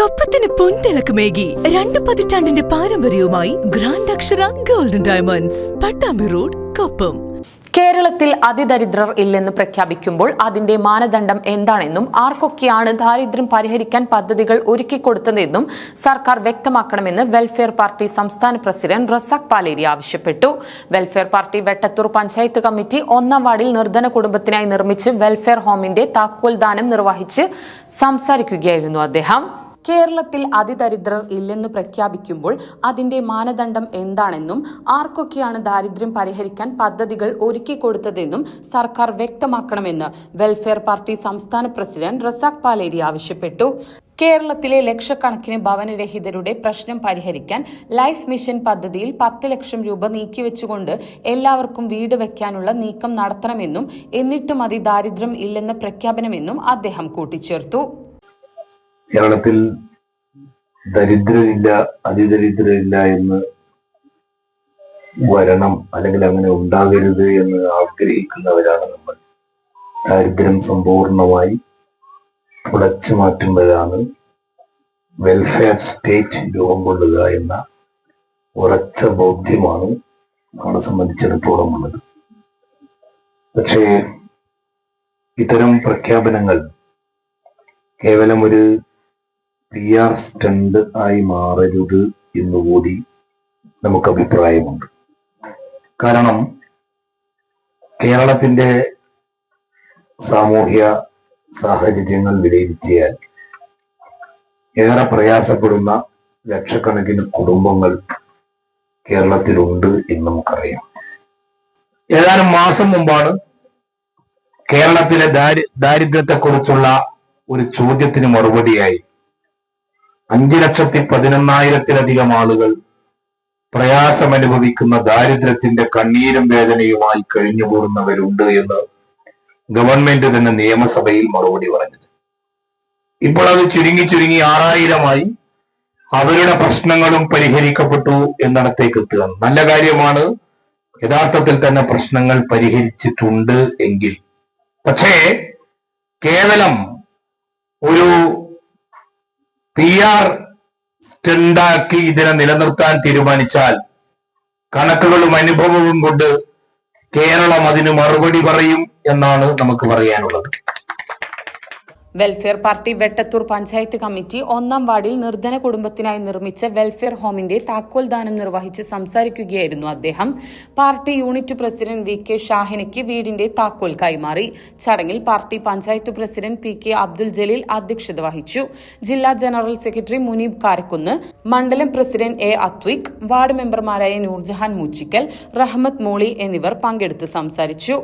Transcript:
കൊപ്പത്തിന് പൊൻതിളക്കമേകി രണ്ട് പതിറ്റാണ്ടിന്റെ പാരമ്പര്യവുമായി grand Akshara golden diamonds Pattambi road Koppam. കേരളത്തിൽ അതിദരിദ്രർ ഇല്ലെന്ന് പ്രഖ്യാപിക്കുമ്പോൾ അതിന്റെ മാനദണ്ഡം എന്താണെന്നും ആർക്കൊക്കെയാണ് ദാരിദ്ര്യം പരിഹരിക്കാൻ പദ്ധതികൾ ഒരുക്കിക്കൊടുത്തതെന്നും സർക്കാർ വ്യക്തമാക്കണമെന്ന് വെൽഫെയർ പാർട്ടി സംസ്ഥാന പ്രസിഡന്റ് റസാഖ് പാലേരി ആവശ്യപ്പെട്ടു. Welfare party Vettathur panchayat committee ഒന്നാം വാർഡിൽ നിർധന കുടുംബത്തിനായി നിർമ്മിച്ച് വെൽഫെയർ ഹോമിന്റെ താക്കോൽ ദാനം നിർവഹിച്ച് സംസാരിക്കുകയായിരുന്നു അദ്ദേഹം. കേരളത്തിൽ അതിദരിദ്രർ ഇല്ലെന്ന് പ്രഖ്യാപിക്കുമ്പോൾ അതിന്റെ മാനദണ്ഡം എന്താണെന്നും ആർക്കൊക്കെയാണ് ദാരിദ്ര്യം പരിഹരിക്കാൻ പദ്ധതികൾ ഒരുക്കി കൊടുത്തതെന്നും സർക്കാർ വ്യക്തമാക്കണമെന്ന് വെൽഫെയർ പാർട്ടി സംസ്ഥാന പ്രസിഡന്റ് റസാഖ് പാലേരി ആവശ്യപ്പെട്ടു. കേരളത്തിലെ ലക്ഷക്കണക്കിന് ഭവനരഹിതരുടെ പ്രശ്നം പരിഹരിക്കാൻ ലൈഫ് മിഷൻ പദ്ധതിയിൽ പത്ത് ലക്ഷം രൂപ നീക്കിവെച്ചുകൊണ്ട് എല്ലാവർക്കും വീട് വയ്ക്കാനുള്ള നീക്കം നടത്തണമെന്നും എന്നിട്ടും അതി ദാരിദ്ര്യം ഇല്ലെന്ന പ്രഖ്യാപനമെന്നും അദ്ദേഹം കൂട്ടിച്ചേർത്തു. കേരളത്തിൽ ദരിദ്രരില്ല അതിദരിദ്രരില്ല എന്ന് വരണം അല്ലെങ്കിൽ അങ്ങനെ ഉണ്ടാകരുത് എന്ന് ആഗ്രഹിക്കുന്നവരാണ് നമ്മൾ. ദാരിദ്ര്യം സമ്പൂർണമായി തുടച്ചു മാറ്റുമ്പോഴാണ് വെൽഫെയർ സ്റ്റേറ്റ് രൂപം കൊള്ളുക എന്ന ഉറച്ച ബോധ്യമാണ് നമ്മളെ സംബന്ധിച്ചിടത്തോളം ഉള്ളത്. പക്ഷേ ഇത്തരം പ്രഖ്യാപനങ്ങൾ കേവലം ഒരു പി ആർ സ്റ്റണ്ട് ആയി മാറരുത് എന്നുകൂടി നമുക്ക് അഭിപ്രായമുണ്ട്. കാരണം കേരളത്തിന്റെ സാമൂഹ്യ സാഹചര്യങ്ങൾ വിലയിരുത്തിയാൽ ഏറെ പ്രയാസപ്പെടുന്ന ലക്ഷക്കണക്കിന് കുടുംബങ്ങൾ കേരളത്തിലുണ്ട് എന്ന് നമുക്കറിയാം. ഏതാനും മാസം മുമ്പാണ് കേരളത്തിലെ ദാരി ദാരിദ്ര്യത്തെക്കുറിച്ചുള്ള ഒരു ചോദ്യത്തിന് മറുപടിയായി അഞ്ചു ലക്ഷത്തി പതിനൊന്നായിരത്തിലധികം ആളുകൾ പ്രയാസമനുഭവിക്കുന്ന ദാരിദ്ര്യത്തിന്റെ കണ്ണീരും വേദനയുമായി കഴിഞ്ഞുകൂടുന്നവരുണ്ട് എന്ന് ഗവൺമെന്റ് തന്നെ നിയമസഭയിൽ മറുപടി പറഞ്ഞത്. ഇപ്പോൾ അത് ചുരുങ്ങി ചുരുങ്ങി ആറായിരമായി അവരുടെ പ്രശ്നങ്ങളും പരിഹരിക്കപ്പെട്ടു എന്നിടത്തേക്ക് എത്തുക. നല്ല കാര്യമാണ്. യഥാർത്ഥത്തിൽ തന്നെ പ്രശ്നങ്ങൾ പരിഹരിച്ചിട്ടുണ്ട് എങ്കിൽ. പക്ഷേ കേവലം ഒരു പി ആർ സ്റ്റണ്ടാക്കി ഇതിനെ നിലനിർത്താൻ തീരുമാനിച്ചാൽ കണക്കുകളും അനുഭവവും കൊണ്ട് കേരളം അതിന് മറുപടി പറയും എന്നാണ് നമുക്ക് പറയാനുള്ളത്. Welfare party Vettathur panchayat committee ഒന്നാം വാർഡിൽ നിർധന കുടുംബത്തിനായി നിർമ്മിച്ച വെൽഫെയർ ഹോമിന്റെ താക്കോൽ ദാനം നിർവഹിച്ച് സംസാരിക്കുകയായിരുന്നു അദ്ദേഹം. Party unit president V K ഷാഹിനയ്ക്ക് വീടിന്റെ താക്കോൽ കൈമാറി. ചടങ്ങിൽ party panchayat president P K Abdul Jaleel അധ്യക്ഷത വഹിച്ചു. ജില്ലാ ജനറൽ സെക്രട്ടറി മുനീബ് കാരക്കുന്ന് മണ്ഡലം പ്രസിഡന്റ് എ അത്വിക് വാർഡ് മെമ്പർമാരായ നൂർജഹാൻ മൂച്ചിക്കൽ റഹ്മത്ത് മോളി എന്നിവർ പങ്കെടുത്ത് സംസാരിച്ചു.